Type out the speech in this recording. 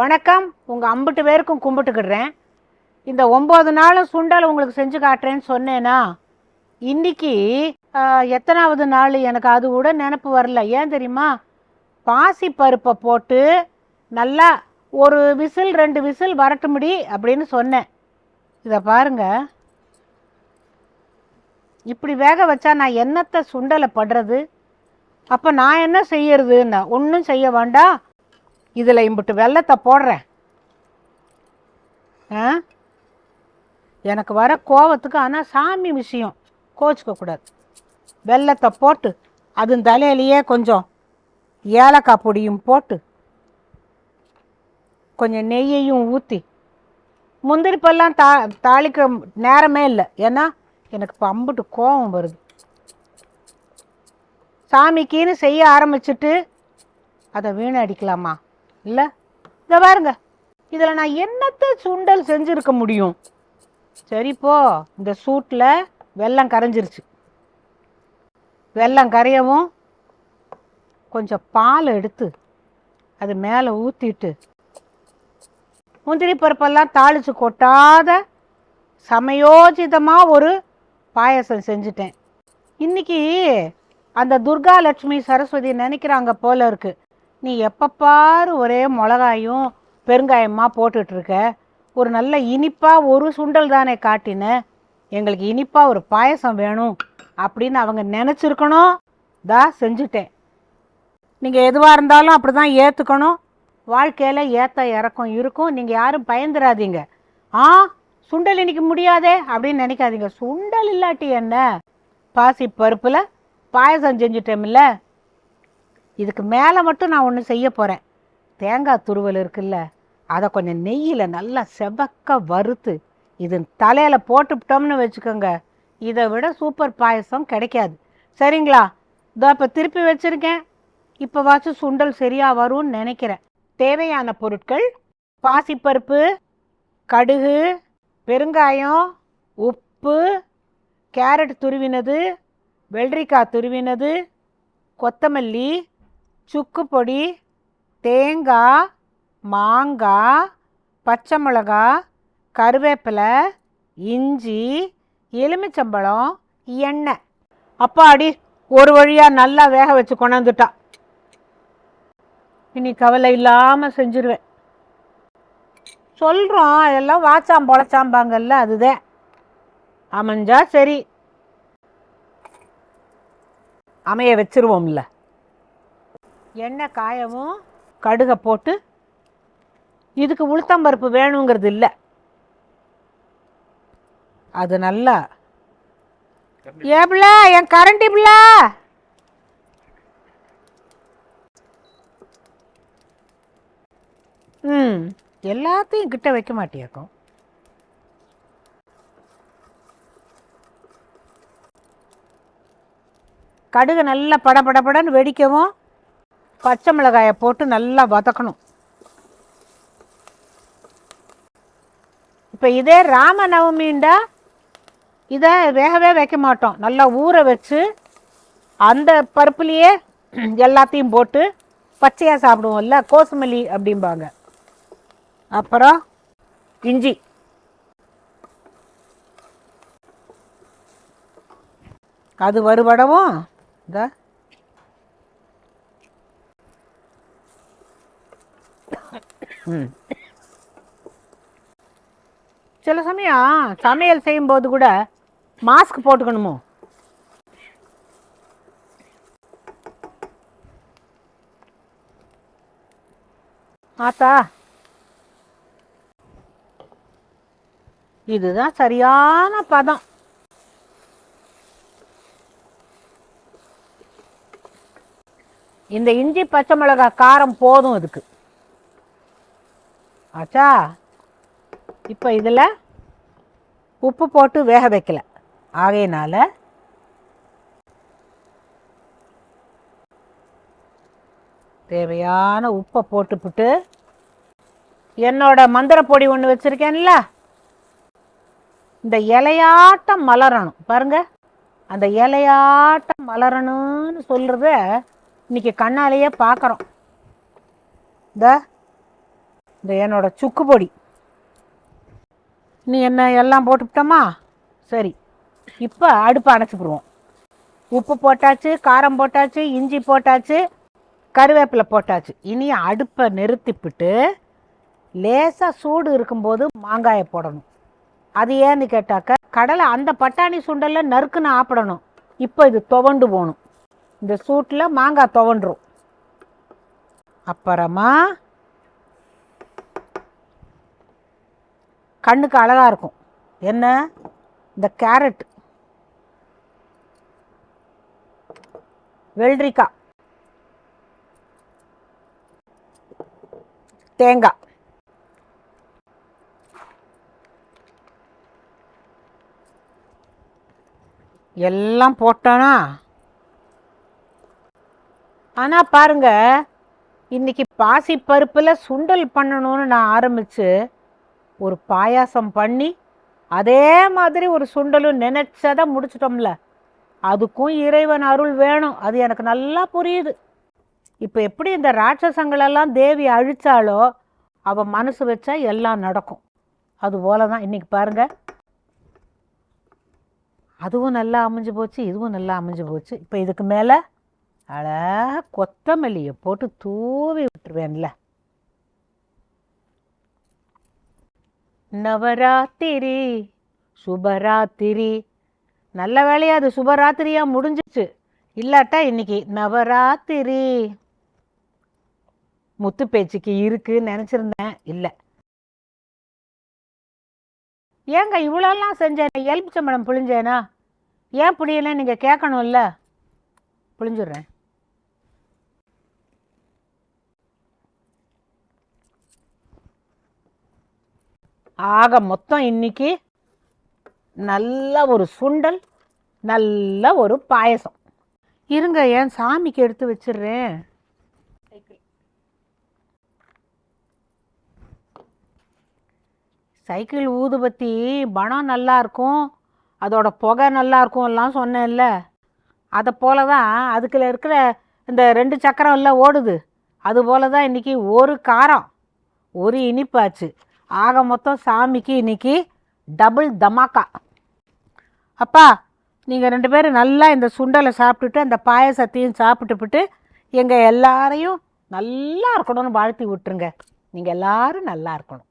வணக்கம். உங்கள் ஐம்பட்டு பேருக்கும் கும்பிட்டுக்கிடுறேன். இந்த ஒம்பது நாளும் சுண்டல் உங்களுக்கு செஞ்சு காட்டுறேன்னு சொன்னேன்னா இன்னைக்கு எத்தனாவது நாள்? எனக்கு அது கூட நினப்பு வரல. ஏன் தெரியுமா? பாசி பருப்பை போட்டு நல்லா ஒரு விசில் ரெண்டு விசில் வரட்டும்படி அப்படின்னு சொன்னேன். இதை பாருங்க. இப்படி வேக வச்சா நான் என்னத்தை சுண்டலை படுறது? அப்போ நான் என்ன செய்யறதுன்னா ஒன்றும் செய்ய வேண்டாம். இதில் இம்புட்டு வெள்ளத்தை போடுறேன். ஆ? எனக்கு வர கோவத்துக்கு ஆனால் சாமி விஷயம் கோச்சிக்க கூடாது. வெள்ளத்தை போட்டு அது தலையிலேயே கொஞ்சம் ஏலக்காய் பொடியும் போட்டு கொஞ்சம் நெய்யையும் ஊற்றி முந்திரி பல்லாம் தா தாளிக்க நேரமே இல்லை. ஏன்னா எனக்கு இப்போ அம்புட்டு கோவம் வருது. சாமிக்குன்னு செய்ய ஆரம்பிச்சிட்டு அதை வீணடிக்கலாமா? இல்லை? இதை பாருங்க. இதில் நான் என்னத்தை சுண்டல் செஞ்சுருக்க முடியும்? சரிப்போ இந்த சூட்டில் வெல்லம் கரைஞ்சிருச்சு. வெல்லம் கரையவும் கொஞ்சம் பால் எடுத்து அது மேலே ஊற்றிட்டு முந்திரி பருப்பெல்லாம் தாளித்து கொட்டாத சமயோஜிதமாக ஒரு பாயசம் செஞ்சுட்டேன். இன்றைக்கி அந்த துர்கா லட்சுமி சரஸ்வதி நினைக்கிறாங்க போல இருக்குது நீ எப்பப்பாரு ஒரே மிளகாயும் பெருங்காயமாக போட்டுட்ருக்க. ஒரு நல்ல இனிப்பாக ஒரு சுண்டல் தானே காட்டின. எங்களுக்கு இனிப்பாக ஒரு பாயசம் வேணும் அப்படின்னு அவங்க நினச்சிருக்கணும். தா செஞ்சுட்டேன். நீங்கள் எதுவாக இருந்தாலும் அப்படி தான் ஏற்றுக்கணும் வாழ்க்கையில் ஏற்ற இறக்கம் இருக்கும். நீங்கள் யாரும் பயந்துடாதீங்க ஆ சுண்டல் இன்னைக்கு முடியாதே அப்படின்னு நினைக்காதீங்க. சுண்டல் இல்லாட்டி என்ன? பாசி பருப்பில் பாயசம் செஞ்சுட்டோம்ல. இதுக்கு மேலே மட்டும் நான் ஒன்று செய்ய போகிறேன் தேங்காய் துருவல் இருக்குல்ல அதை கொஞ்சம் நெய்யில் நல்லா செவக்க வறுத்து இது தலையில் போட்டுவிட்டோம்னு வச்சுக்கோங்க இதை விட சூப்பர் பாயசம் கிடைக்காது. சரிங்களா? இதோ இப்போ திருப்பி வச்சுருக்கேன். இப்போ வாச்சும் சுண்டல் சரியாக வரும்னு நினைக்கிறேன். தேவையான பொருட்கள் பாசிப்பருப்பு கடுகு பெருங்காயம் உப்பு கேரட் துருவினது வெள்ளரிக்காய் துருவினது கொத்தமல்லி சுக்கு பொடி தேங்காய் மாங்காய் பச்சை மிளகா கருவேப்பிலை இஞ்சி எலுமிச்சம்பழம் எண்ணெய். அப்பாடி ஒரு வழியாக நல்லா வேக வச்சு கொண்டாந்துட்டா. இனி கவலை இல்லாமல் செஞ்சிருவேன். சொல்கிறோம் அதெல்லாம் வாச்சாம் பொழைச்சாம்பாங்கல்ல அதுதான் அமைஞ்சா சரி. அமைய வச்சிருவோம்ல. எண்ணெய் காயவும் கடுகை போட்டு இதுக்கு உளுத்தம்பருப்பு வேணுங்கிறது இல்லை. அது நல்லா. ஏபிள என் கரண்டி பிள்ள. ம் எல்லாத்தையும் கிட்ட வைக்க மாட்டேக்கும் கடுகு நல்லா படபடபடன்னு வெடிக்கவும் பச்சை மிளகாயை போட்டு நல்லா வதக்கணும். இப்போ இதே ராமநவமின்டா இதை வேகவே வைக்க மாட்டோம். நல்லா ஊற வச்சு அந்த பருப்புலேயே எல்லாத்தையும் போட்டு பச்சையாக சாப்பிடுவோம்ல கோசுமல்லி அப்படிம்பாங்க. அப்புறம் இஞ்சி. அது வறுபடவும் இந்த சில சமயம் சமையல் செய்யும்போது கூட மாஸ்க் போட்டுக்கணுமோ? ஆத்தா. இதுதான் சரியான பதம். இந்த இஞ்சி பச்சை மிளகாய் காரம் போதும் அதுக்கு. ஆச்சா? இப்போ இதில் உப்பு போட்டு வேக வைக்கல. ஆகையினால தேவையான உப்பை போட்டுப்புட்டு என்னோட மந்திர பொடி ஒன்று வச்சுருக்கேன்ல இந்த இலையாட்டம் மலரணும். பாருங்க அந்த இலையாட்டம் மலரணும்னு சொல்கிறத இன்னைக்கு கண்ணாலேயே பார்க்குறோம் இந்த இந்த என்னோட சுக்கு பொடி. நீ என்ன எல்லாம் போட்டுவிட்டோமா சரி. இப்போ அடுப்பை அணைச்சிக்கிடுவோம் உப்பு போட்டாச்சு காரம் போட்டாச்சு இஞ்சி போட்டாச்சு கருவேப்பிலை போட்டாச்சு. இனி அடுப்பை நிறுத்திப்பிட்டு லேசாக சூடு இருக்கும்போது மாங்காயை போடணும். அது ஏன்னு கேட்டாக்க கடலை அந்த பட்டாணி சுண்டலில் நறுக்குன்னு ஆப்பிடணும். இப்போ இது துவண்டு போகணும். இந்த சூட்டில் மாங்காய் துவண்டுரும். அப்புறமா கண்ணுக்கு அழகாக இருக்கும். என்ன? இந்த கேரட். வெள்ளரிக்காய் தேங்காய். எல்லாம் போட்டோனா? ஆனால் பாருங்க இன்றைக்கி பாசி பருப்பில் சுண்டல் பண்ணணும்னு நான் ஆரம்பித்து ஒரு பாயாசம் பண்ணி அதே மாதிரி ஒரு சுண்டலும் நினைச்சதை முடிச்சிட்டோம்ல. அதுக்கும் இறைவன் அருள் வேணும். அது எனக்கு நல்லா புரியுது. இப்போ எப்படி இந்த ராட்சசங்களெல்லாம் தேவி அழிச்சாலோ அவள் மனசு வச்சா எல்லாம் நடக்கும். அது போல தான் இன்றைக்கி பாருங்கள் அதுவும் நல்லா அமைஞ்சு போச்சு இதுவும் நல்லா அமைஞ்சு போச்சு. இப்போ இதுக்கு மேலே அழ கொத்தமல்லியை போட்டு தூவி விட்டுருவேன்ல. நவராத்திரி. சுபராத்திரி. நல்ல வேலையா அது சுபராத்திரியா முடிஞ்சிச்சு. இல்லாட்டா இன்னைக்கு நவராத்திரி. முத்து பேச்சுக்கு இருக்குன்னு நினச்சிருந்தேன். இல்லை. ஏங்க இவ்வளோலாம் செஞ்சேன்? எலுமிச்சம்பழம் புழிஞ்சேனா? ஏன் புளியல நீங்கள் கேட்கணும்ல. புழிஞ்சிடுறேன். ஆக மொத்தம் இன்னைக்கு நல்ல ஒரு சுண்டல் நல்ல ஒரு பாயசம். இருங்க ஏன் சாமிக்கு எடுத்து வச்சிடுறேன். சைக்கிள் ஊதுபத்தி பணம் நல்லாயிருக்கும் அதோட புகை நல்லா இருக்கும் எல்லாம் சொன்னேன்ல. அதை போல தான் அதுக்குள்ள இருக்கிற இந்த ரெண்டு சக்கரம் எல்லாம் ஓடுது. அது போல தான் இன்றைக்கி ஒரு காரம் ஒரு இனிப்பாச்சு ஆக மொத்தம் சாமிக்கு இன்னைக்கு டபுள் தமாக்கா அப்பா நீங்கள் ரெண்டு பேரும் நல்லா இந்த சுண்டலை சாப்பிட்டுட்டு அந்த பாயசத்தையும் சாப்பிட்டுப்பிட்டு எங்கள் எல்லாரையும் நல்லா இருக்கணும்னு வாழ்த்தி விட்டுருங்க. நீங்கள் எல்லாரும் நல்லா இருக்கணும்.